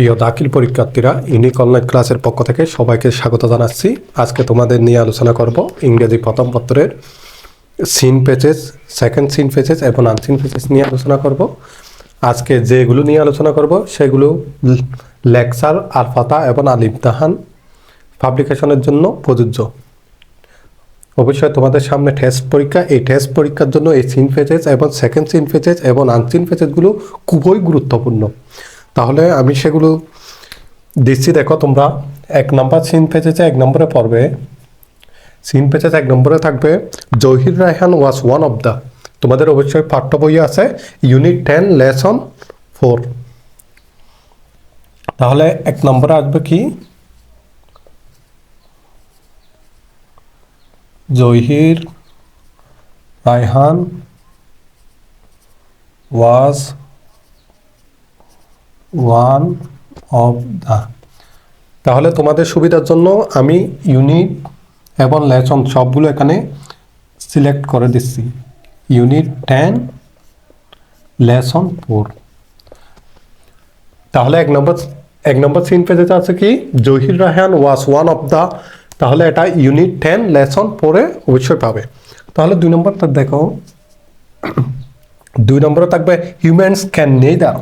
প্রিয় দাখিল পরীক্ষার্থীরা, ইউনিক অনলাইন ক্লাসের পক্ষ থেকে সবাইকে স্বাগত জানাচ্ছি। আজকে তোমাদের নিয়ে আলোচনা করব ইংরেজি প্রথম পত্রের seen passages second seen passages এবং আনসিন পেজেস নিয়ে আলোচনা করব। আজকে যেগুলো নিয়ে আলোচনা করব, সেগুলো লেকচার, আলফাতা এবং আলিমতাহান পাবলিকেশনের জন্য প্রযোজ্য। অবশ্যই তোমাদের সামনে টেস্ট পরীক্ষা, এই টেস্ট পরীক্ষার জন্য এই সিন ফেজেস এবং সেকেন্ড সিন ফেজেস এবং আনসিন ফেজেসগুলো খুবই গুরুত্বপূর্ণ। তাহলে আমি সেগুলো দিচ্ছি। দেখো তোমরা, এক নম্বর সিন ফেজেসে এক নম্বরে পড়বে সিন পেজেস এক নম্বরে থাকবে, Zahir Raihan was one of the তোমাদের অবশ্যই পাঠ্য বই আছে ইউনিট টেন লেসন ফোর তাহলে এক নম্বরে আসবে কি? Zahir Raihan was one of the তাহলে তোমাদের সুবিধার জন্য আমি ইউনিট এবং লেসন সবগুলো এখানে সিলেক্ট করে দিচ্ছি। Unit ten, lesson four. তাহলে এক নম্বর এক নম্বর সিন পেজেতে আছে কি? Zahir Raihan was one of the তাহলে এটা ইউনিট টেন, লেসন ফোরে অবশ্যই পাবে। তাহলে দুই নম্বরটা দেখো। দুই নম্বরে থাকবে, humans can neither.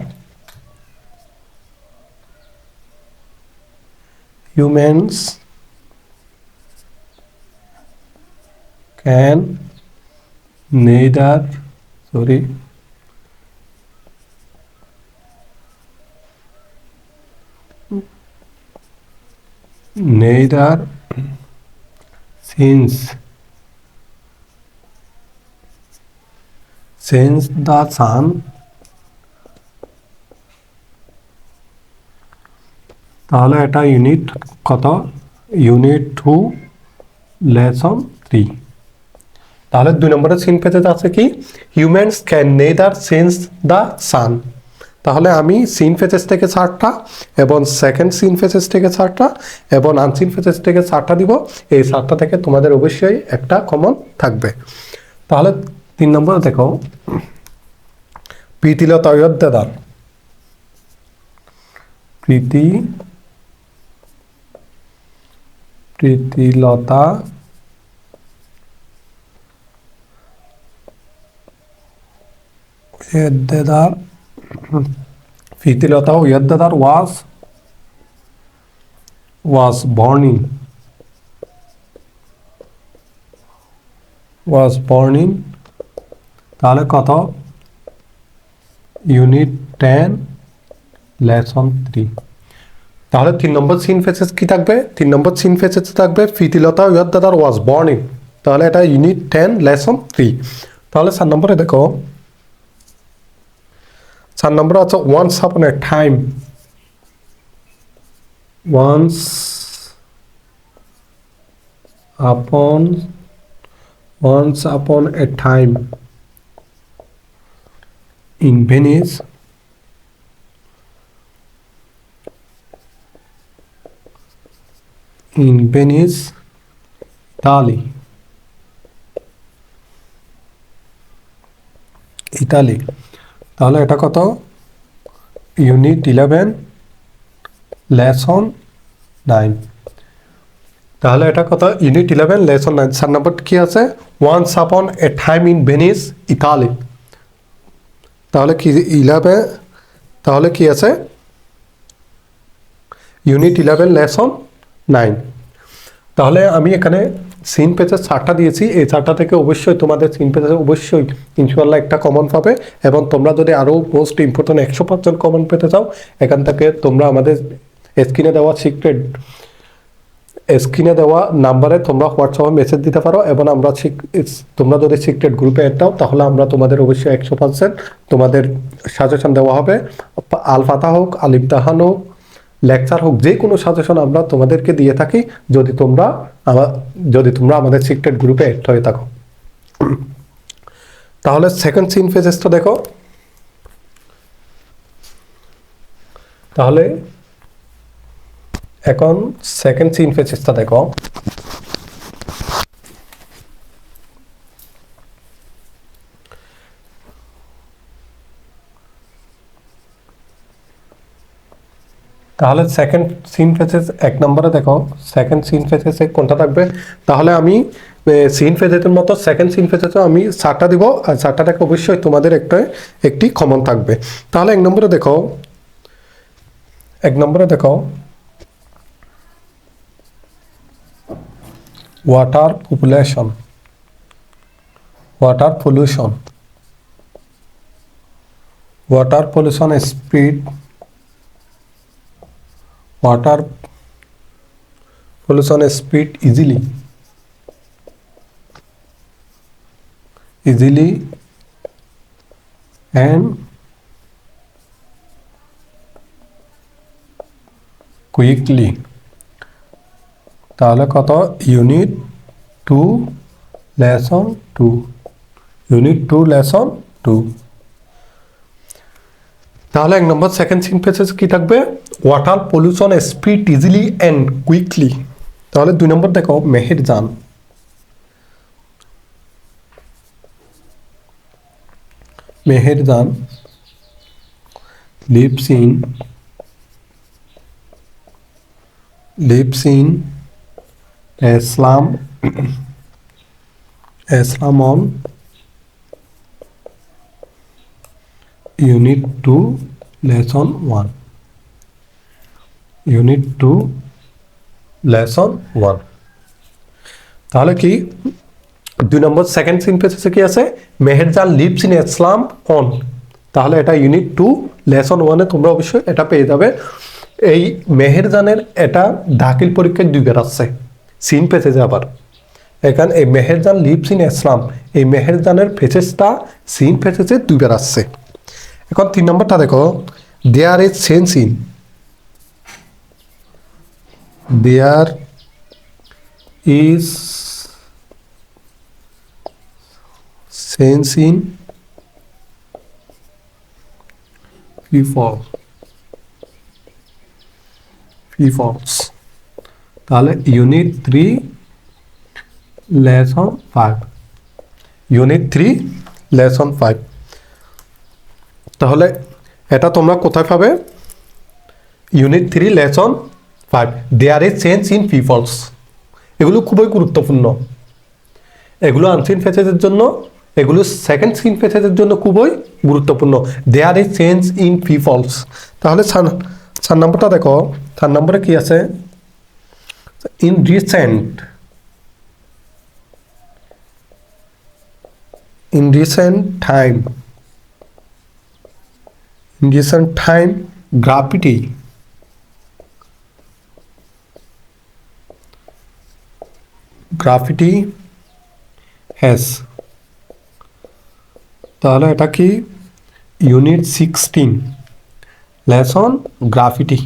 Humans can neither sorry neither since since the sun তাহলে এটা ইউনিট কত? ইউনিট টু লেসন থ্রি তাহলে দুই নম্বরের সিন পেজেতে আছে কি? Humans can neither sense the sun তাহলে আমি সিন ফেসেস থেকে চারটা এবং সেকেন্ড সিন ফেসেস থেকে চারটা এবং আনসিন ফেসেস থেকে চারটা দিব। এই চারটা থেকে তোমাদের অবশ্যই একটা কমন থাকবে। তাহলে তিন নম্বরে দেখো। প্রীতিলতা অযোধ্যাদার। প্রীতি প্রীতিলতা ইয়দ্দেদার প্রীতিলতা ইয়দ্দেদার ওয়াজ ওয়াজ born in was born in তাহলে কত ইউনিট টেন লেসন থ্রি তাহলে তিন নম্বর সিন ফেসেস কি থাকবে? তিন নম্বর সিন ফেসেস থাকবে প্রীতিলতা দাদার ওয়াজ বর্ন ইন তাহলে এটা ইউনিট টেন লেসন থ্রি তাহলে চার নম্বরে দেখো। চার নম্বরে আছে once upon a time once upon once upon a time in Venice in Venice, Italy. Italy তাহলে এটা কত? ইউনিট ইলেভেন লেসন নাইন তাহলে এটা কত? ইউনিট ইলেভেন লেসন নাইন চার নম্বর কি আছে? Once upon a time in Venice Italy তাহলে কি ইলেভেন তাহলে কি আছে? Unit eleven lesson nine. তাহলে আমি এখানে সিন পেজের চারটা দিয়েছি। এই চারটা থেকে অবশ্যই তোমাদের সিন পেজে অবশ্যই ইনশাল্লাহ একটা কমন পাবে এবং তোমরা যদি আরও মোস্ট ইম্পর্টেন্ট একশো পার্সেন্ট কমন পেতে চাও, এখান থেকে তোমরা আমাদের স্ক্রিনে দেওয়া সিক্রেট স্ক্রিনে দেওয়া নাম্বারে তোমরা হোয়াটসঅ্যাপে মেসেজ দিতে পারো এবং আমরা তোমরা যদি সিক্রেট গ্রুপে অ্যাড দাও তাহলে আমরা তোমাদের অবশ্যই একশো পার্সেন্ট তোমাদের সাজেশন দেওয়া হবে। আলফাতা হোক আলিমতাহান হোক লেকচার হোক, যে কোনো সাজেশন আমরা তোমাদেরকে দিয়ে থাকি, যদি তোমরা যদি তোমরা আমাদের সিক্রেট গ্রুপে অ্যাড হয়ে থাকো। তাহলে সেকেন্ড সিন ফেজেসটা দেখো। তাহলে এখন সেকেন্ড সিন ফেজেসটা দেখো। তাহলে সেকেন্ড সিন ফেসেস এক নম্বরে দেখো সেকেন্ড সিন ফেসেসে কোনটা থাকবে? তাহলে আমি সিন ফেসেসের মতো সেকেন্ড সিন ফেসেসও আমি চারটা দিব, আর চারটা থেকে অবশ্যই তোমাদের একটা, একটি কমন থাকবে। তাহলে এক নম্বরে দেখো, এক নম্বরে দেখো water population water pollution water pollution speed water pollution speed easily. Easily and quickly. তাহলে কত? Unit two lesson two unit two lesson two তাহলে এক নম্বর সেকেন্ড সিন পেসেজ কি থাকবে? Water pollution speed easily and quickly তাহলে দুই নম্বর দেখো Meherjan Meher lives in lives in Islam Islam on unit two, lesson one. Unit two lesson one তাহলে কি? দুই নম্বর সেকেন্ড সিন পেজে কি আছে? Meherjan lives in Islam on তাহলে এটা ইউনিট টু লেসন ওয়ানে তোমরা অবশ্যই এটা পেয়ে যাবে। এই মেহেরজানের এটা দাখিল পরীক্ষায় দুইবার আসছে। সিন পেজে আবার। এখানে এই মেহেরজান লিভস ইন ইসলাম, এই মেহেরজানের ফেসেসটা সিন ফেসেসে দুইবার আসছে। এখন তিন নম্বরটা দেখো। There is sense in there is sense in people peoples তাহলে unit three lesson five unit three lesson five তাহলে এটা তোমরা কোথায় পাবে? Unit three lesson five there is change in peoples এগুলো খুবই গুরুত্বপূর্ণ। এগুলো আনসিন ফেসেসের জন্য, এগুলো সেকেন্ড সিন ফেসেসের জন্য খুবই গুরুত্বপূর্ণ। There is change in peoples তাহলে চার নম্বরটা দেখো। চার নম্বরে কি আছে? In recent in recent time in recent time, graffiti graffiti has তাহলে এটা কি? Unit sixteen. Lesson graffiti.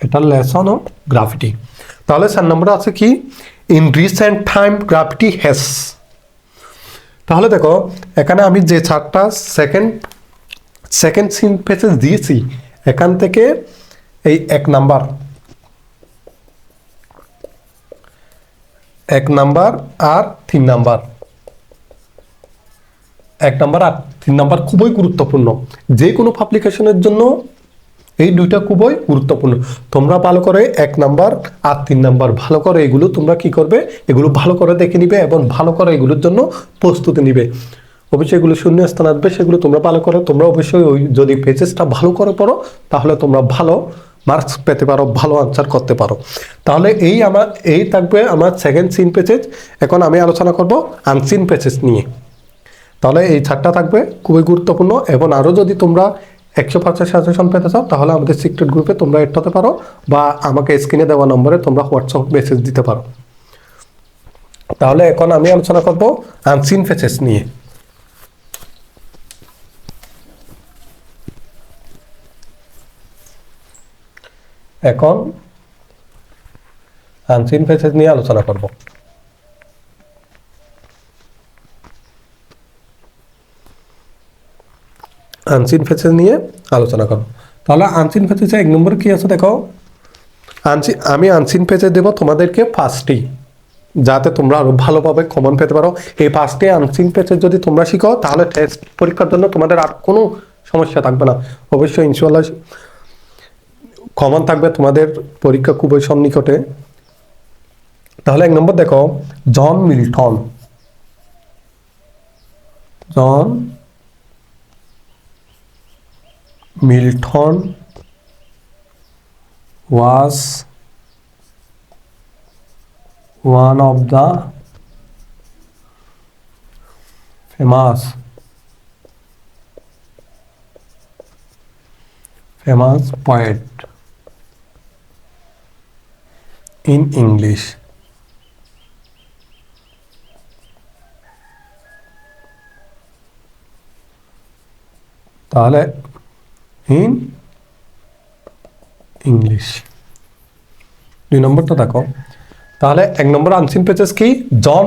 এটা লেসন ও গ্রাফিটি। তাহলে চার নম্বর আছে কি? In recent time graffiti has তাহলে দেখো, এখানে আমি যে চারটা সেকেন্ড সেকেন্ড সিন পেসেজ দিয়েছি, এখান থেকে এই এক নাম্বার এক নাম্বার আর তিন নাম্বার। এক নাম্বার আর তিন নাম্বার খুবই গুরুত্বপূর্ণ। যে কোনো পাবলিকেশনের জন্য এই দুইটা খুবই গুরুত্বপূর্ণ। তোমরা ভালো করে এক নাম্বার আর তিন নাম্বার ভালো করে এগুলো তোমরা কি করবে? এগুলো ভালো করে দেখে নিবে এবং ভালো করে এগুলোর জন্য প্রস্তুতি নিবে। অবশ্যই এগুলো শূন্য স্থান আসবে, সেগুলো তোমরা ভালো করে, তোমরা অবশ্যই ওই যদি পেজেসটা ভালো করে পড়ো, তাহলে তোমরা ভালো মার্কস পেতে পারো, ভালো আনসার করতে পারো। তাহলে এই আমার, এই থাকবে আমার সেকেন্ড সিন পেজেস এখন আমি আলোচনা করব আনসিন পেজেস নিয়ে। তাহলে এই চারটা থাকবে খুবই গুরুত্বপূর্ণ এবং আরও যদি তোমরা একশো পাঁচের সাজেশন পেতে চাও, তাহলে আমাদের সিক্রেট গ্রুপে তোমরা এড হতে পারো বা আমাকে স্ক্রিনে দেওয়া নম্বরে তোমরা হোয়াটসঅ্যাপ মেসেজ দিতে পারো। তাহলে এখন আমি আলোচনা করব আনসিন ফেসেস নিয়ে। এখন আনসিন ফেসেস নিয়ে আলোচনা করব। আনসিন ফেসেস নিয়ে আলোচনা করব। তাহলে আনসিন ফেসেসে এক নম্বর কি আছে দেখো? আনসি, আমি আনসিন পেজে দেবো তোমাদেরকে ফার্স্টই যাতে তোমরা আরও ভালোভাবে কমন পেতে পারো। এই ফার্স্টে আনসিন পেজে যদি তোমরা শিখো, তাহলে টেস্ট পরীক্ষার জন্য তোমাদের আর কোনো সমস্যা থাকবে না। অবশ্যই ইনশাল্লাহ কমন থাকবে তোমাদের পরীক্ষা খুবই সন্নিকটে। তাহলে এক নম্বর দেখো, John Milton. John Milton was one of the famous famous poet in English. তাহলে ইন ইংলিশ দুই নম্বরটা দেখো। তাহলে এক নম্বর আনসিন পেজেস কি? John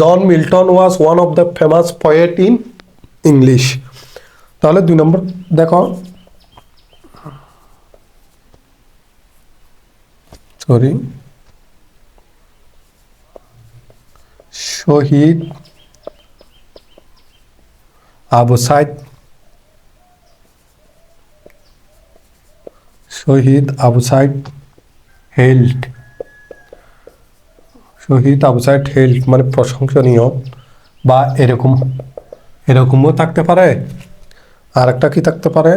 John Milton was one of the famous poet in English তাহলে দুই নম্বর দেখো। সরি শহীদ আবু সাইদ, শহীদ আবু সাইদ হেল্ড, শহীদ আবু সাইদ হেল্ড মানে প্রশংসনীয় বা এরকম, এরকমও থাকতে পারে। আর একটা কি থাকতে পারে?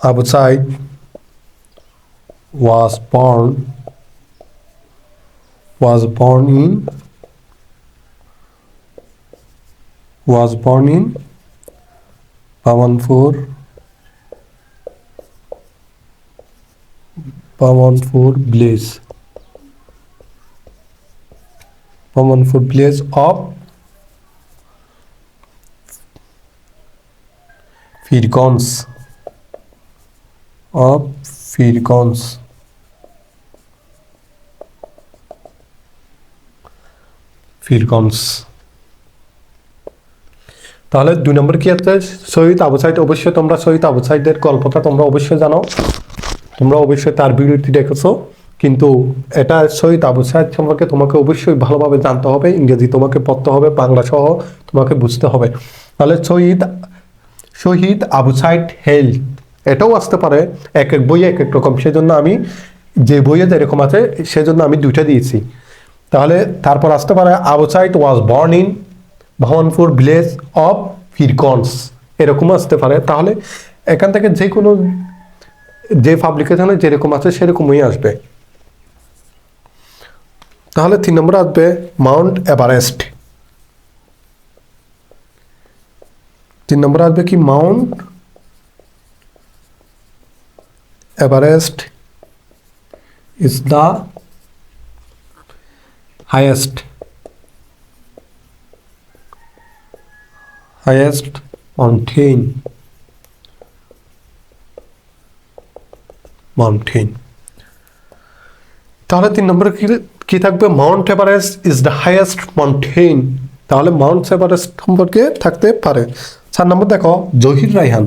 Abu Sayeed was born was born in was born in Pawanpur Pawanpur village. Pawanpur village of Firgons of ফিরগন্স তাহলে দুই নম্বর কি আছে? শহীদ আবু সাইদ, অবশ্যই তোমরা শহীদ আবু সাইদের গল্পটা তোমরা অবশ্যই জানো। তোমরা অবশ্যই তার ভিডিওটি দেখেছ। কিন্তু এটা শহীদ আবু সাইদ সম্পর্কে তোমাকে অবশ্যই ভালোভাবে জানতে হবে। ইংরেজি তোমাকে পড়তে হবে, বাংলা সহ তোমাকে বুঝতে হবে। তাহলে শহীদ শহীদ আবু সাইদ হেলথ, এটাও আসতে পারে এক এক বইয়ে এক এক রকম। সেজন্য আমি যে বইয়ে যেরকম আছে, সেজন্য আমি দুইটা দিয়েছি। তাহলে তারপর আসতে পারে আবুসাইট was born in Bhabanpur village of ফিরকনস এরকম আসতে পারে। তাহলে এখান থেকে যে কোনো, যে পাবলিকেশনে যেরকম আছে, সেরকমই আসবে। তাহলে তিন নম্বর আসবে মাউন্ট এভারেস্ট তিন নম্বর আসবে কি? Mount Everest is the highest highest mountain mountain তাহলে তিন নম্বরে কি থাকবে? Mount Everest is the highest mountain তাহলে মাউন্ট এভারেস্ট সম্পর্কে থাকতে পারে। চার নম্বর দেখো, জহির রাইহান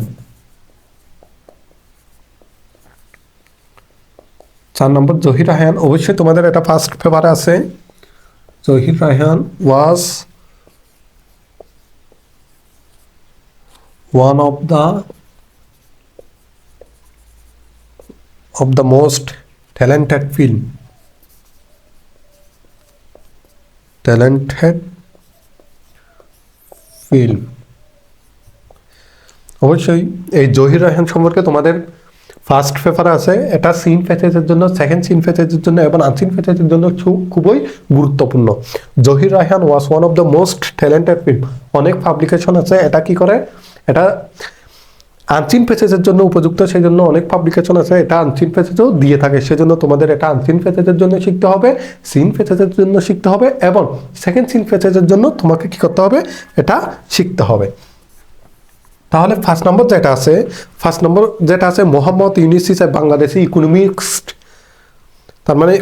চার নম্বর জহির রায়হান। অবশ্যই তোমাদের এটা ফার্স্ট পেপারে আছে। জহির রায়হান ওয়াজ one of the of the most talented film talented film অবশ্যই এই জহির রায়হান সম্পর্কে তোমাদের ফার্স্ট পেপার আছে, এটা সিন ফেচেজের জন্য সেকেন্ড সিন ফেচেজের জন্য এবং আনসিন ফেচেজের জন্য খুবই গুরুত্বপূর্ণ। Zahir Raihan was one of the most talented film অনেক পাবলিকেশন আছে, এটা কি করে? এটা আনসিন পেসেজের জন্য উপযুক্ত সেই জন্য অনেক পাবলিকেশন আছে, এটা আনসিন পেসেজও দিয়ে থাকে। সেজন্য তোমাদের এটা আনসিন পেসেজের জন্য শিখতে হবে সিন পেসেজের জন্য শিখতে হবে এবং সেকেন্ড সিন পেসেজের জন্য তোমাকে কি করতে হবে? এটা শিখতে হবে। তাহলে ফার্স্ট নম্বর যেটা আছে ফার্স্ট নম্বর যেটা আছে, মোহাম্মদ ইউনিস হিসেবে বাংলাদেশি ইকোনমিক্স তার মানে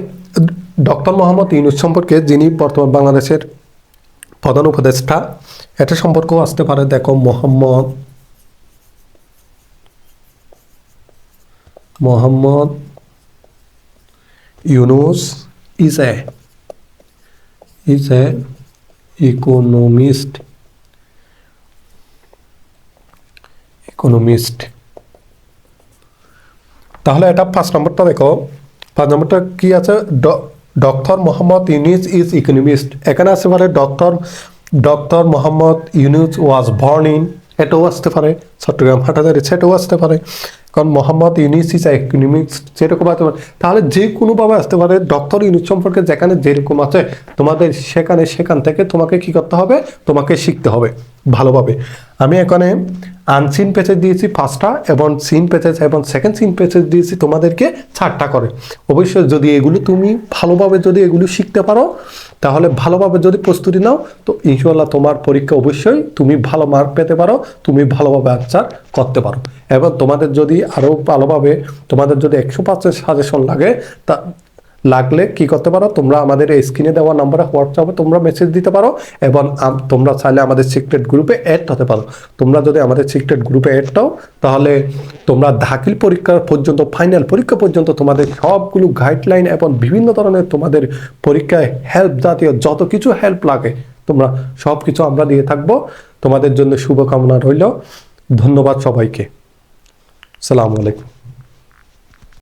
ডক্টর মোহাম্মদ ইউনুস সম্পর্কে যিনি বর্তমান বাংলাদেশের প্রধান উপদেষ্টা, এটা সম্পর্কেও আসতে পারে। দেখো, Mohammad Mohammad Yunus is a is a economist economist তাহলে এটা পাঁচ নম্বরটা দেখো। পাঁচ নম্বরটা কি আছে? Doctor Mohammad Yunus is economist এখানে আসতে পারে doctor doctor Mohammad Yunus was born in এটাও আসতে পারে। চট্টগ্রাম হাটাজারি সেটাও আসতে পারে। কারণ মোহাম্মদ ইউনিস ইজ ইকোনমিক্স যেরকম আসতে পারে তাহলে যে কোনোভাবে আসতে পারে ডক্টর ইউনুস সম্পর্কে যেখানে যেরকম আছে, তোমাদের সেখানে সেখান থেকে তোমাকে কি করতে হবে? তোমাকে শিখতে হবে। ভালোভাবে। আমি এখানে আনসিন পেজেস দিয়েছি পাঁচটা এবং সিন পেজেস এবং সেকেন্ড সিন পেজেস দিয়েছি তোমাদেরকে চারটা করে। অবশ্যই যদি এগুলো তুমি ভালোভাবে যদি এগুলো শিখতে পারো, তাহলে ভালোভাবে যদি প্রস্তুতি নাও, তো ইনশাল্লাহ তোমার পরীক্ষা অবশ্যই তুমি ভালো মার্ক পেতে পারো, তুমি ভালোভাবে আনসার করতে পারো। এবং তোমাদের যদি আরও ভালোভাবে তোমাদের যদি একশো পার্সেন্ট সাজেশন লাগে, তা লাগলে কি করতে পারো? তোমরা আমাদের এই স্ক্রিনে দেওয়া নাম্বারে হোয়াটসঅ্যাপে তোমরা মেসেজ দিতে পারো এবং তোমরা চাইলে আমাদের সিক্রেট গ্রুপে অ্যাড হতে পারো। তোমরা যদি আমাদের সিক্রেট গ্রুপে অ্যাড হও তাহলে তোমরা দাখিল পরীক্ষা পর্যন্ত ফাইনাল পরীক্ষা পর্যন্ত তোমাদের সবগুলো গাইডলাইন এবং বিভিন্ন ধরনের তোমাদের পরীক্ষায় হেল্প জাতীয় যত কিছু হেল্প লাগে, তোমরা সব কিছু আমরা দিয়ে থাকব। তোমাদের জন্য শুভকামনা রইল। ধন্যবাদ সবাইকে। সালামু আলাইকুম।